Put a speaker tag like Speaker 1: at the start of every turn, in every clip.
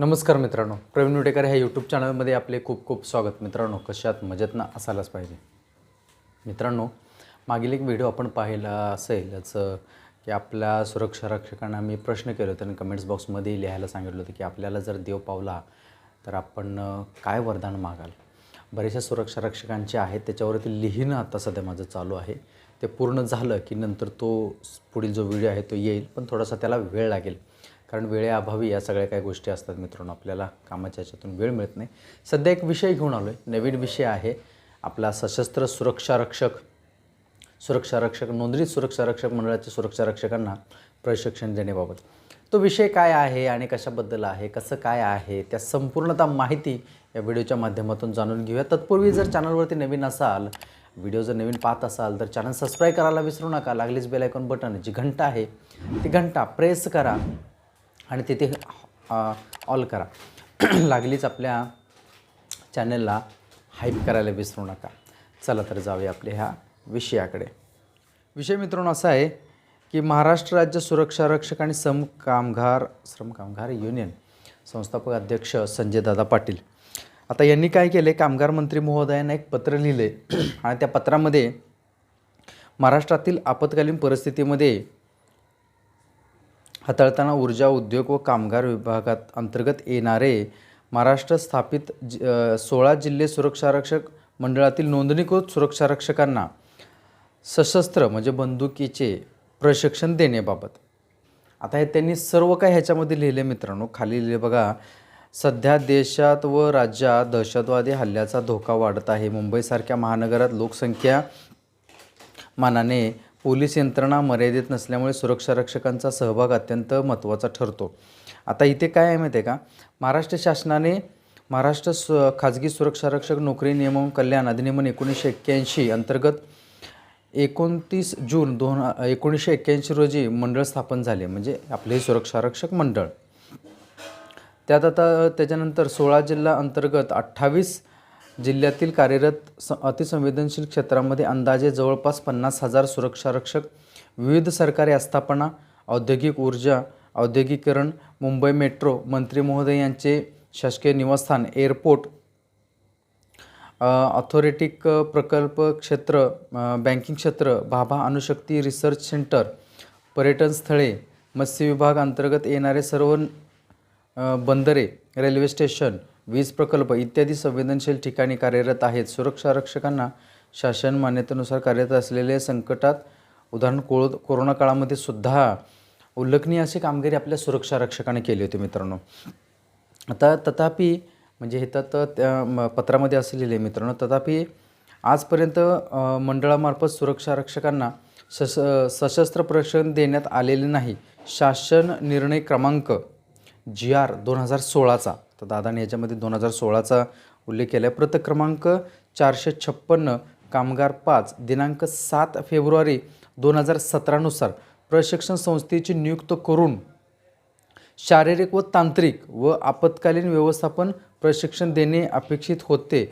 Speaker 1: नमस्कार मित्रांनो. प्रवीण विटेकर ह्या यूट्यूब चॅनलमध्ये आपले खूप खूप स्वागत. मित्रांनो कशात मजेत असायलाच पाहिजे. मित्रांनो मागील एक व्हिडिओ आपण पाहिला असेल याचं की आपल्या सुरक्षा रक्षकांना मी प्रश्न केले होते आणि कमेंट्स बॉक्समध्ये लिहायला सांगितलं होतं की आपल्याला जर देव पावला तर आपण काय वरदान मागाल? बरेचशा सुरक्षा रक्षकांचे आहेत त्याच्यावरती लिहिणं आता सध्या माझं चालू आहे. ते पूर्ण झालं की नंतर तो पुढील जो व्हिडिओ आहे तो येईल पण थोडासा त्याला वेळ लागेल. कारण वेळेअभावी या सगळ्या काही गोष्टी असतात मित्रांनो आपल्याला कामाच्या याच्यातून वेळ मिळत नाही. सध्या एक विषय घेऊन आलो आहे नवीन विषय आहे आपला सशस्त्र सुरक्षा रक्षक. सुरक्षा रक्षक नोंदणीत सुरक्षा रक्षक मंडळाच्या सुरक्षा रक्षकांना प्रशिक्षण देण्याबाबत. तो विषय काय आहे आणि कशाबद्दल आहे कसं काय आहे त्या संपूर्णतः माहिती या व्हिडिओच्या माध्यमातून जाणून घेऊया. तत्पूर्वी जर चॅनलवरती नवीन असाल व्हिडिओ जर नवीन पाहत असाल तर चॅनल सबस्क्राईब करायला विसरू नका. लागलीच बेल आयकॉन बटन जी घंटा आहे ती घंटा प्रेस करा. आणि तिथे ऑल करा. लागलीच आपल्या चॅनलला हाईप करायला विसरू नका. चला तर जाऊया आपल्या ह्या विषयाकडे. विषय मित्रांनो असा आहे की महाराष्ट्र राज्य सुरक्षा रक्षक आणि सम कामगार श्रम कामगार युनियन संस्थापक अध्यक्ष संजय दादा पाटील. आता यांनी काय केले कामगार मंत्री महोदयांना एक पत्र लिहिले आणि त्या पत्रामध्ये महाराष्ट्रातील आपत्कालीन परिस्थितीमध्ये हाताळताना ऊर्जा उद्योग व कामगार विभागात अंतर्गत येणारे महाराष्ट्र स्थापित जि सोळा जिल्हे सुरक्षारक्षक मंडळातील नोंदणीकृत सुरक्षारक्षकांना सशस्त्र म्हणजे बंदुकीचे प्रशिक्षण देण्याबाबत. आता हे त्यांनी सर्व काही ह्याच्यामध्ये लिहिले मित्रांनो. खाली लिहिले बघा सध्या देशात व राज्यात दहशतवादी हल्ल्याचा धोका वाढत आहे. मुंबईसारख्या महानगरात लोकसंख्या मानाने पोलीस यंत्रणा मर्यादित नसल्यामुळे सुरक्षा रक्षकांचा सहभाग अत्यंत महत्त्वाचा ठरतो. आता इथे काय आहे माहिती आहे का? महाराष्ट्र शासनाने महाराष्ट्र सु खाजगी सुरक्षा रक्षक नोकरी नियमन कल्याण अधिनियमन एकोणीसशे एक्क्याऐंशी अंतर्गत एकोणतीस जून दोन एकोणीसशे एक्क्याऐंशी रोजी मंडळ स्थापन झाले म्हणजे आपले सुरक्षारक्षक सुरक्षा रक्षक मंडळ. त्यात आता त्याच्यानंतर सोळा जिल्हा अंतर्गत अठ्ठावीस जिल्ह्यातील कार्यरत स अतिसंवेदनशील क्षेत्रामध्ये अंदाजे जवळपास पन्नास हजार सुरक्षारक्षक विविध सरकारी आस्थापना औद्योगिक ऊर्जा औद्योगिकरण मुंबई मेट्रो मंत्री महोदय यांचे शासकीय निवासस्थान एअरपोर्ट ऑथॉरिटिक प्रकल्प क्षेत्र बँकिंग क्षेत्र भाभा अणुशक्ती रिसर्च सेंटर पर्यटन स्थळे मत्स्य विभाग अंतर्गत येणारे सर्व बंदरे रेल्वे स्टेशन वीज प्रकल्प इत्यादी संवेदनशील ठिकाणी कार्यरत आहेत. सुरक्षा रक्षकांना शासन मान्यतेनुसार कार्यरत असलेले संकटात उदाहरण को कोरोना काळामध्ये सुद्धा उल्लेखनीय अशी कामगिरी आपल्या सुरक्षा रक्षकाने केली होती मित्रांनो. आता तथापि म्हणजे हे तर त्या म- पत्रामध्ये असं लिहिले मित्रांनो तथापि आजपर्यंत मंडळामार्फत सुरक्षा रक्षकांना सश सशस्त्र प्रशिक्षण देण्यात आलेले नाही. शासन निर्णय क्रमांक जी आर दोन हजार सोळाचा. तर दादाने याच्यामध्ये दोन हजार सोळाचा उल्लेख केला आहे प्रत क्रमांक चारशे छप्पन्न कामगार पाच दिनांक सात फेब्रुवारी दोन हजार सतरानुसार प्रशिक्षण संस्थेची नियुक्त करून शारीरिक व तांत्रिक व आपत्कालीन व्यवस्थापन प्रशिक्षण देणे अपेक्षित होते.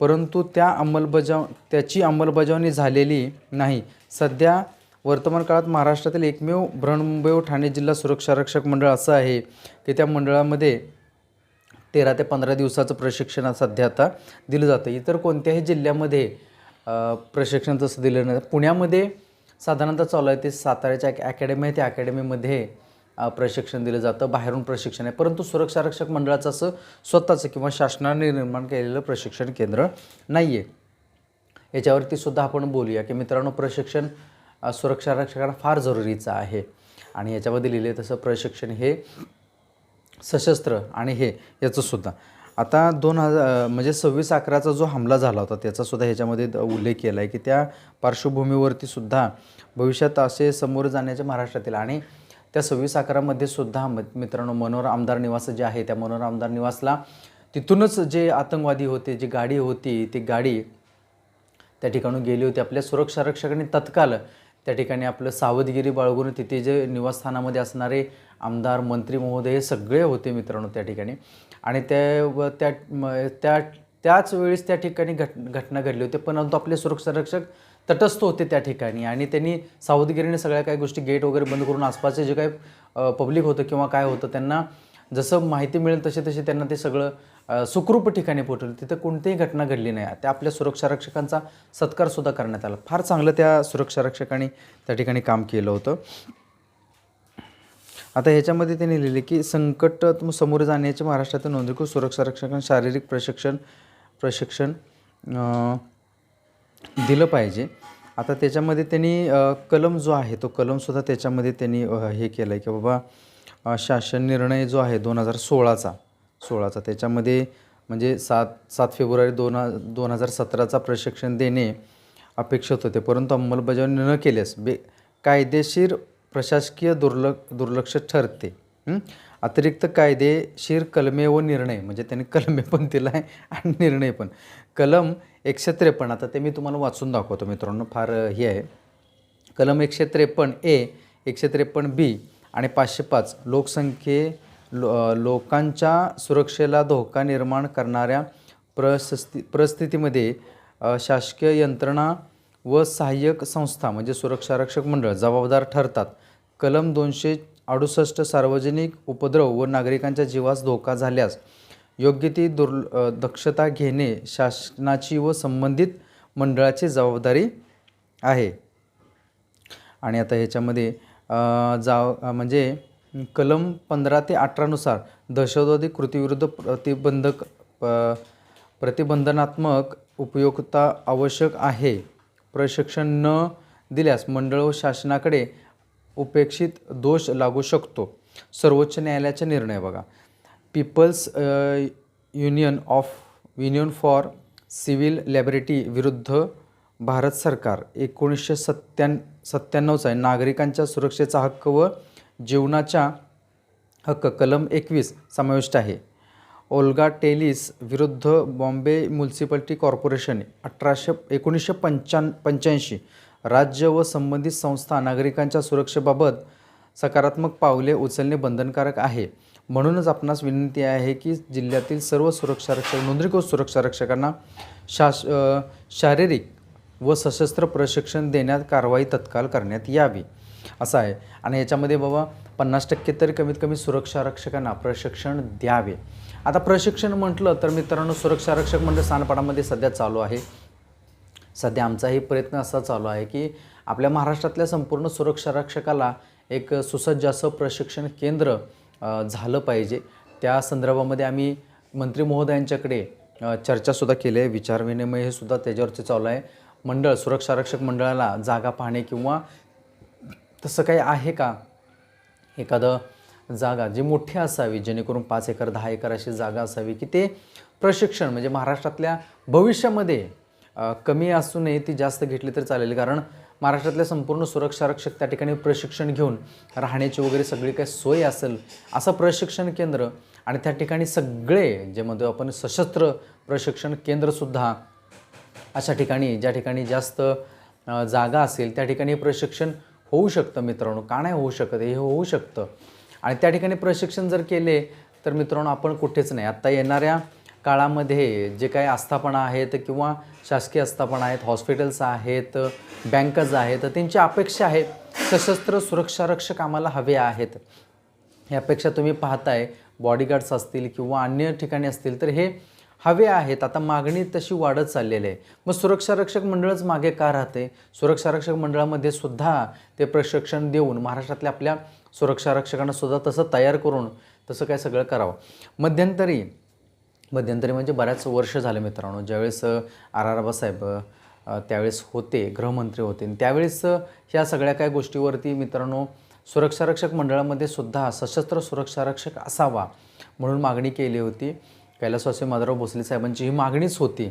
Speaker 1: परंतु त्या अंमलबजाव त्याची अंमलबजावणी झालेली नाही. सध्या वर्तमान काळात महाराष्ट्रातील एकमेव बृहन्मुंबई ठाणे जिल्हा सुरक्षा रक्षक मंडळ असं आहे की त्या मंडळामध्ये तेरा ते पंधरा दिवसाचं प्रशिक्षण सध्या आता दिलं जातं. इतर कोणत्याही जिल्ह्यामध्ये प्रशिक्षण तसं दिलं नाही. पुण्यामध्ये साधारणतः चालू आहे ते साताऱ्याच्या एक अकॅडमी आहे. त्या अकॅडमीमध्ये प्रशिक्षण दिलं जातं. बाहेरून प्रशिक्षण आहे. परंतु सुरक्षा रक्षक मंडळाचं असं स्वतःचं किंवा शासनाने निर्माण केलेलं प्रशिक्षण केंद्र नाही आहे याच्यावरती सुद्धा आपण बोलूया की मित्रांनो प्रशिक्षण सुरक्षा रक्षकांना फार जरुरीचं आहे. आणि याच्यामध्ये लिहिले तसं प्रशिक्षण हे सशस्त्र आणि हे याचंसुद्धा आता दोन हजार म्हणजे सव्वीस अकराचा जो हमला झाला होता त्याचासुद्धा ह्याच्यामध्ये उल्लेख केला आहे की त्या पार्श्वभूमीवरती सुद्धा भविष्यात असे समोर जाण्याचे महाराष्ट्रातील आणि त्या सव्वीस अकरामध्ये सुद्धा मित्रांनो मनोहर आमदार निवास जे आहे त्या मनोहर आमदार निवासला तिथूनच जे आतंकवादी होते जी गाडी होती ती गाडी त्या ठिकाणून गेली होती. आपल्या सुरक्षा रक्षकांनी तत्काल त्या ठिकाणी आपलं सावधगिरी बाळगून तिथे जे निवासस्थानामध्ये असणारे आमदार मंत्री महोदय हे सगळे होते मित्रांनो त्या ठिकाणी. आणि त्या व त्या म- त्या त्याच वेळेस त्या ठिकाणी घट घटना घडली होती. परंतु आपले सुरक्षा रक्षक तटस्थ होते त्या ठिकाणी. आणि त्यांनी सावधगिरीने सगळ्या काही गोष्टी गेट वगैरे बंद करून आसपासचे जे काही पब्लिक होतं किंवा काय होतं त्यांना जसं माहिती मिळेल तसे तसे त्यांना ते सगळं सुखरूप ठिकाणी पोहोचवलं. तिथं कोणतीही घटना घडली नाही. त्या आपल्या सुरक्षा रक्षकांचा सत्कारसुद्धा करण्यात आला. फार चांगलं त्या सुरक्षा रक्षकांनी त्या ठिकाणी काम केलं होतं. आता ह्याच्यामध्ये त्यांनी लिहिले की संकट समोर जाण्याचे महाराष्ट्रातील नोंदणीकृत सुरक्षा रक्षकांना शारीरिक प्रशिक्षण प्रशिक्षण दिलं पाहिजे. आता त्याच्यामध्ये त्यांनी कलम जो आहे तो कलमसुद्धा त्याच्यामध्ये त्यांनी हे केलं आहे की बाबा शासन निर्णय जो आहे दोन हजार सोळाचा सोळाचा. त्याच्यामध्ये म्हणजे सात सात फेब्रुवारी दोन दोन हजार सतराचा प्रशिक्षण देणे अपेक्षित होते. परंतु अंमलबजावणी न केल्यास बे कायदेशीर प्रशासकीय दुर्ल दुर्लक्ष ठरते. अतिरिक्त कायदेशीर कलमे व निर्णय म्हणजे त्यांनी कलमे पण दिला आहे आणि निर्णय पण. कलम एकशे त्रेपन्न आता ते मी तुम्हाला वाचून दाखवतो मित्रांनो फार हे आहे. कलम एकशे त्रेपन्न ए एकशे त्रेपन्न बी आणि पाचशे पाच लोकसंख्ये लो लोकांच्या सुरक्षेला धोका निर्माण करणाऱ्या प्रसस्ती परिस्थितीमध्ये शासकीय यंत्रणा व सहाय्यक संस्था म्हणजे सुरक्षारक्षक मंडळ जबाबदार ठरतात. कलम दोनशे अडुसष्ट सार्वजनिक उपद्रव व नागरिकांच्या जीवास धोका झाल्यास योग्य ती दुर् दक्षता घेणे शासनाची व संबंधित मंडळाची जबाबदारी आहे. आणि आता ह्याच्यामध्ये जा म्हणजे कलम पंधरा ते अठरानुसार दहशतवादी कृतीविरुद्ध प्रतिबंधक प- प्रतिबंधनात्मक उपयुक्तता आवश्यक आहे. प्रशिक्षण न दिल्यास मंडळ व शासनाकडे उपेक्षित दोष लागू शकतो. सर्वोच्च न्यायालयाचा निर्णय बघा. Peoples union of union for civil liberty विरुद्ध भारत सरकार एकोणीसशे सत्त्याण् सत्त्याण्णवचा आहे. नागरिकांच्या सुरक्षेचा हक्क व जीवनाच्या हक्क कलम एकवीस समाविष्ट आहे. ओल्गा टेलिस विरुद्ध बॉम्बे म्युन्सिपाल्टी कॉर्पोरेशन अठराशे एकोणीसशे पंच्या पंच्याऐंशी राज्य व संबंधित संस्था नागरिकांच्या सुरक्षेबाबत सकारात्मक पावले उचलणे बंधनकारक आहे. म्हणूनच आपणास विनंती आहे की जिल्ह्यातील सर्व सुरक्षारक्षक नोंदणीकृत सुरक्षारक्षकांना शास शारीरिक व सशस्त्र प्रशिक्षण देण्यात कारवाई तत्काळ करण्यात यावी. असं आहे. आणि याच्यामध्ये बाबा पन्नास टक्के तरी कमीत कमी सुरक्षा आरक्षकांना प्रशिक्षण द्यावे. आता प्रशिक्षण म्हटलं तर मित्रांनो सुरक्षा आरक्षक मंडळ सानपाडामध्ये सध्या चालू आहे. सध्या आमचाही प्रयत्न असा चालू आहे की आपल्या महाराष्ट्रातल्या संपूर्ण सुरक्षा रक्षकाला एक सुसज्ज असं प्रशिक्षण केंद्र झालं पाहिजे. त्या संदर्भामध्ये आम्ही मंत्री महोदयांच्याकडे चर्चासुद्धा केली आहे. विचारविनिमय हे सुद्धा त्याच्यावरती चालू आहे. मंडळ सुरक्षारक्षक मंडळाला जागा पाहणे किंवा तसं काही आहे का? एखादं जागा जी मोठी असावी जेणेकरून पाच एकर दहा एकर अशी जागा असावी की ते प्रशिक्षण म्हणजे महाराष्ट्रातल्या भविष्यामध्ये कमी असू नये ती जास्त घेतली तर चालेल. कारण महाराष्ट्रातल्या संपूर्ण सुरक्षारक्षक त्या ठिकाणी प्रशिक्षण घेऊन राहण्याची वगैरे सगळी काही सोय असेल असं प्रशिक्षण केंद्र आणि त्या ठिकाणी सगळे जे म्हणतो आपण सशस्त्र प्रशिक्षण केंद्रसुद्धा अशा ठिकाणी ज्या ठिकाणी जास्त जागा असेल त्या ठिकाणी प्रशिक्षण होऊ शकतं मित्रांनो. का नाही होऊ शकत? हे होऊ शकतं. आणि त्या ठिकाणी प्रशिक्षण जर केले तर मित्रांनो आपण कुठेच नाही. आत्ता येणाऱ्या काळामध्ये जे काही आस्थापना आहेत किंवा शासकीय आस्थापना आहेत हॉस्पिटल्स आहेत बँकज आहेत त्यांची अपेक्षा आहे सशस्त्र सुरक्षारक्षक आम्हाला हवे आहेत. ह्यापेक्षा तुम्ही पाहताय बॉडीगार्ड्स असतील किंवा अन्य ठिकाणी असतील तर हे हवे आहेत. आता मागणी तशी वाढत चाललेली आहे. मग सुरक्षारक्षक मंडळच मागे का राहते? सुरक्षारक्षक मंडळामध्ये सुद्धा ते प्रशिक्षण देऊन महाराष्ट्रातल्या आपल्या सुरक्षारक्षकांना सुद्धा तसं तयार करून तसं काय सगळं करावं. मध्यंतरी मध्यंतरी म्हणजे बऱ्याच वर्ष झाले मित्रांनो. ज्यावेळेस आर. आर. बासाहेब त्यावेळेस होते गृहमंत्री होते. आणि त्यावेळेस ह्या सगळ्या काय गोष्टीवरती मित्रांनो सुरक्षारक्षक मंडळामध्ये सुद्धा सशस्त्र सुरक्षारक्षक असावा म्हणून मागणी केली होती. कैलासवासी माधवराव भोसले साहेबांची ही मागणीच होती.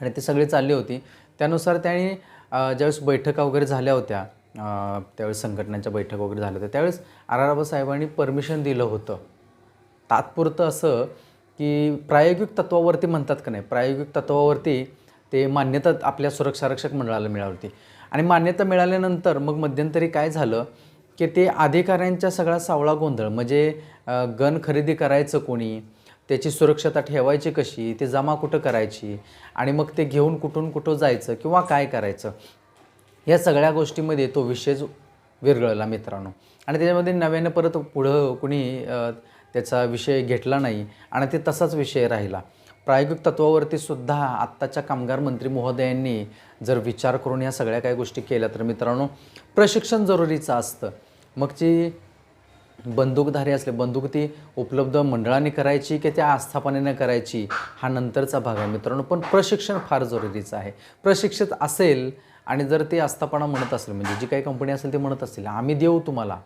Speaker 1: आणि ते सगळी चालली होती. त्यानुसार त्यांनी ज्यावेळेस बैठका वगैरे झाल्या होत्या त्यावेळेस संघटनांच्या बैठका वगैरे झाल्या होत्या त्यावेळेस आर आर साहेबांनी परमिशन दिलं होतं. तात्पुरतं असं की प्रायोगिक तत्वावरती म्हणतात का नाही? प्रायोगिक तत्वावरती ते मान्यता आपल्या सुरक्षारक्षक मंडळाला मिळाली होती. आणि मान्यता मिळाल्यानंतर मग मध्यंतरी काय झालं की ते अधिकाऱ्यांच्या सगळा सावळा गोंधळ म्हणजे गन खरेदी करायचं कोणी त्याची सुरक्षता ठेवायची कशी? ते जमा कुठं करायची? आणि मग ते घेऊन कुठून कुठं जायचं किंवा काय करायचं? या सगळ्या गोष्टीमध्ये तो विषयच विरगळला मित्रांनो. आणि त्याच्यामध्ये नव्यानं परत पुढं कुणी त्याचा विषय घेतला नाही आणि ते तसाच विषय राहिला. प्रायोगिक तत्वावरती सुद्धा आत्ताच्या कामगार मंत्री महोदयांनी जर विचार करून या सगळ्या काही गोष्टी केल्या तर मित्रांनो प्रशिक्षण जरुरीचं असतं. मग ती बंदूकधारी असले बंदूक ती उपलब्ध मंडळाने करायची की त्या आस्थापनेने करायची हा नंतरचा भाग आहे मित्रांनो. पण प्रशिक्षण फार जरुरीचं आहे. प्रशिक्षित असेल आणि जर ते आस्थापना म्हणत असेल म्हणजे जी काही कंपनी असेल ते म्हणत असतील आम्ही देऊ तुम्हाला.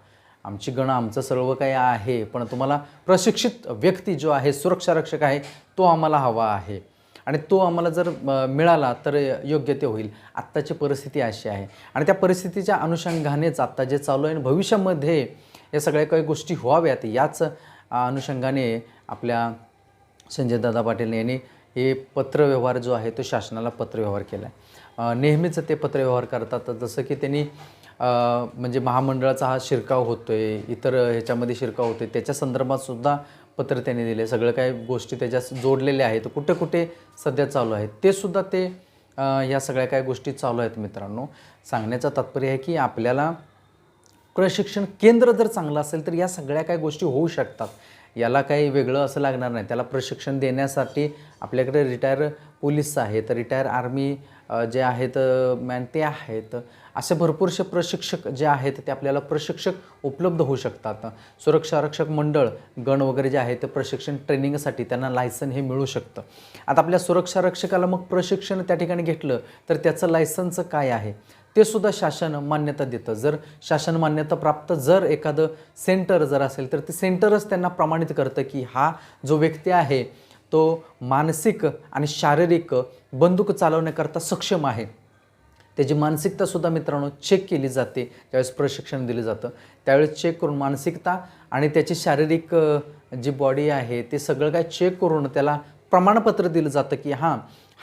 Speaker 1: आमची गण आमचं सर्व काही आहे पण तुम्हाला प्रशिक्षित व्यक्ती जो आहे सुरक्षा रक्षक आहे तो आम्हाला हवा आहे. आणि तो आम्हाला जर मिळाला तर योग्य ते होईल. आत्ताची परिस्थिती अशी आहे. आणि त्या परिस्थितीच्या अनुषंगानेच आत्ता जे चालू आहे आणि भविष्यामध्ये या सगळ्या काही गोष्टी व्हाव्यात. याच अनुषंगाने आपल्या संजयदादा पाटील यांनी हे पत्रव्यवहार जो आहे तो शासनाला पत्रव्यवहार केला आहे नेहमीच ते पत्रव्यवहार करतात. जसं की त्यांनी म्हणजे महामंडळाचा हा शिरकाव होतो आहे इतर ह्याच्यामध्ये शिरकाव होतो आहे त्याच्या संदर्भातसुद्धा पत्र त्यांनी दिले. सगळं काही गोष्टी त्याच्यात जोडलेल्या आहेत. कुठे कुठे सध्या चालू आहेत ते सुद्धा ते या ह्या सगळ्या काही गोष्टी चालू आहेत मित्रांनो. सांगण्याचं तात्पर्य आहे की आपल्याला प्रशिक्षण केंद्र जर चांगलं असेल तर या सगळ्या काही गोष्टी होऊ शकतात. याला काही वेगळं असं लागणार नाही. त्याला प्रशिक्षण देण्यासाठी आपल्याकडे रिटायर पोलीस आहेत रिटायर आर्मी जे आहेत मॅन ते आहेत. असे भरपूरसे प्रशिक्षक जे आहेत ते आपल्याला प्रशिक्षक उपलब्ध होऊ शकतात. सुरक्षा आरक्षक मंडळ गण वगैरे जे आहे ते प्रशिक्षण ट्रेनिंगसाठी त्यांना लायसन हे मिळू शकतं. आता आपल्या सुरक्षा रक्षकाला मग प्रशिक्षण त्या ठिकाणी घेतलं तर त्याचं लायसनचं काय आहे? ते सुद्धा शासन मान्यता देतं. जर शासन मान्यता प्राप्त जर एखादं सेंटर जर असेल तर ते सेंटरच त्यांना प्रमाणित करतं की हा जो व्यक्ती आहे तो मानसिक आणि शारीरिक बंदूक चालवण्याकरता सक्षम आहे. त्याची मानसिकतासुद्धा मित्रांनो चेक केली जाते. ज्यावेळेस प्रशिक्षण दिलं जातं त्यावेळेस चेक करून मानसिकता आणि त्याची शारीरिक जी बॉडी आहे ते सगळं काय चेक करून त्याला प्रमाणपत्र दिलं जातं की हां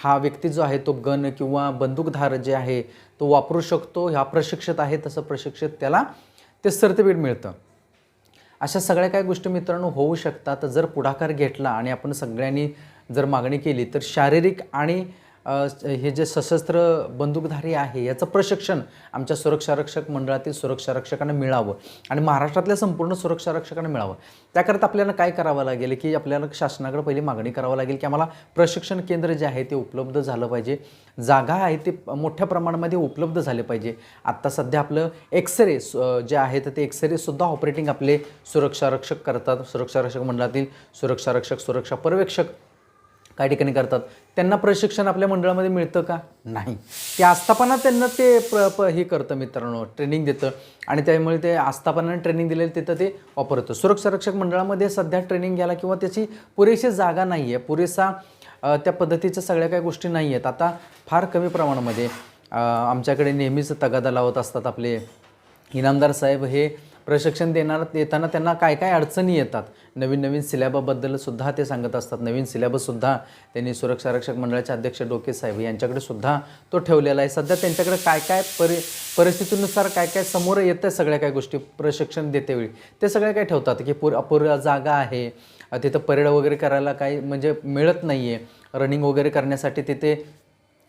Speaker 1: हा व्यक्ती जो आहे तो गन किंवा बंदूकधार जे आहे तो वापरू शकतो ह्या प्रशिक्षित आहे तसं प्रशिक्षित त्याला ते सर्टिफिकेट मिळतं. अशा सगळ्या काही गोष्टी मित्रांनो होऊ शकतात. जर पुढाकार घेतला आणि आपण सगळ्यांनी जर मागणी केली तर शारीरिक आणि हे जे सशस्त्र बंदूकधारी आहे याचं प्रशिक्षण आमच्या सुरक्षा रक्षक मंडळातील सुरक्षा रक्षकांना मिळावं आणि महाराष्ट्रातल्या संपूर्ण सुरक्षा रक्षकांना मिळावं. त्याकरता आपल्याला काय करावं लागेल की आपल्याला शासनाकडे पहिली मागणी करावं लागेल की आम्हाला प्रशिक्षण केंद्र जे आहे ते उपलब्ध झालं पाहिजे. जागा आहे ते मोठ्या प्रमाणामध्ये उपलब्ध झाले पाहिजे. आत्ता सध्या आपलं एक्सरे जे आहेत ते एक्सरेसुद्धा ऑपरेटिंग आपले सुरक्षा रक्षक करतात. सुरक्षा रक्षक मंडळातील सुरक्षा रक्षक सुरक्षा पर्यवेक्षक काही ठिकाणी करतात. त्यांना प्रशिक्षण आपल्या मंडळामध्ये मिळतं का? नाही. ते आस्थापना त्यांना ते प्र प हे करतं मित्रांनो ट्रेनिंग देतं. आणि त्यामुळे ते आस्थापनाने ट्रेनिंग दिलेलं तिथं ते वापरतं. सुरक्षा रक्षक मंडळामध्ये सध्या ट्रेनिंग घ्यायला किंवा त्याची पुरेशी जागा नाही आहे. पुरेसा त्या पद्धतीच्या सगळ्या काही गोष्टी नाही आहेत. आता फार कमी प्रमाणामध्ये आमच्याकडे नेहमीच तगादा लावत असतात आपले. इनामदार साहेब हे प्रशिक्षण देणार देताना त्यांना काय काय अडचणी येतात? नवीन नवीन सिलॅबाबद्दल सुद्धा ते सांगत असतात. नवीन सिलॅबससुद्धा त्यांनी सुरक्षा रक्षक मंडळाचे अध्यक्ष डोके साहेब यांच्याकडे सुद्धा तो ठेवलेला आहे. सध्या त्यांच्याकडे काय काय परि परिस्थितीनुसार काय काय समोर येतं सगळ्या काय गोष्टी प्रशिक्षण देतेवेळी ते सगळ्या काय ठेवतात की पुर अपुर जागा आहे. तिथं परेड वगैरे करायला काही म्हणजे मिळत नाही आहे रनिंग वगैरे करण्यासाठी तिथे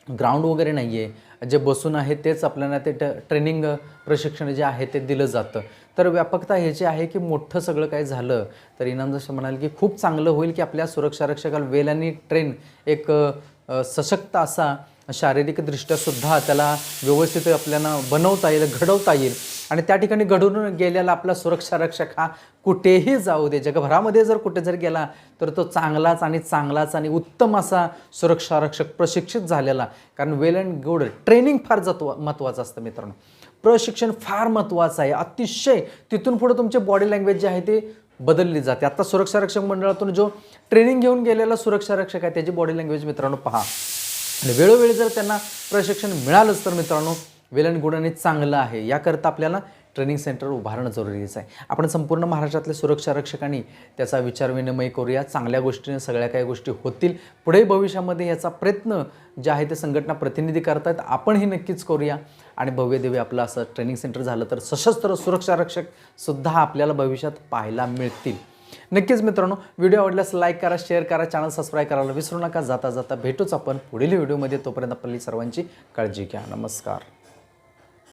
Speaker 1: ग्राउंड वगैरे नाही आहे जे बसून आहे तेच आपल्याला ते ट ट्रेनिंग प्रशिक्षण जे आहे ते दिलं जातं. तर व्यापकता हे जे आहे की मोठं सगळं काय झालं तर इनाम जसं म्हणाल की खूप चांगलं होईल की आपल्या सुरक्षा रक्षकाला वेल आणि ट्रेन एक सशक्त असा शारीरिकदृष्ट्यासुद्धा त्याला व्यवस्थित आपल्याला बनवता येईल घडवता येईल. आणि त्या ठिकाणी घडून गेलेला आपला सुरक्षा रक्षक हा कुठेही जाऊ दे. जगभरामध्ये जर कुठे जर गेला तर तो चांगलाच आणि चांगलाच आणि उत्तम असा सुरक्षा रक्षक प्रशिक्षित झालेला. कारण वेल अँड गुड ट्रेनिंग फार जत्व महत्त्वाचं असतं मित्रांनो. प्रशिक्षण फार महत्त्वाचं आहे. अतिशय तिथून पुढे तुमचे बॉडी लँग्वेज जे आहे ते बदलली जाते. आता सुरक्षा रक्षक मंडळातून जो ट्रेनिंग घेऊन गेलेला सुरक्षा रक्षक आहे त्याची बॉडी लँग्वेज मित्रांनो पहा. आणि वेळोवेळी जर त्यांना प्रशिक्षण मिळालंच तर मित्रांनो वेल अँड गुड आणि चांगलं आहे. याकरता आपल्याला ट्रेनिंग सेंटर उभारणं जरुरीचं आहे. आपण संपूर्ण महाराष्ट्रातल्या सुरक्षा रक्षकांनी त्याचा विचार विनिमय करूया. चांगल्या गोष्टीने सगळ्या काही गोष्टी होतील. पुढे भविष्यामध्ये याचा प्रयत्न जे आहे ते संघटना प्रतिनिधी करतायत. आपणही नक्कीच करूया. आणि भव्यदेवी आपलं असं ट्रेनिंग सेंटर झालं तर सशस्त्र सुरक्षा रक्षकसुद्धा आपल्याला भविष्यात पाहायला मिळतील. नक्कीच मित्रांनो व्हिडिओ आवडल्यास लाईक करा शेअर करा चॅनल सबस्क्राईब करायला विसरू नका. जाता जाता भेटूच आपण पुढील व्हिडिओमध्ये. तोपर्यंत आपली सर्वांची काळजी घ्या. नमस्कार.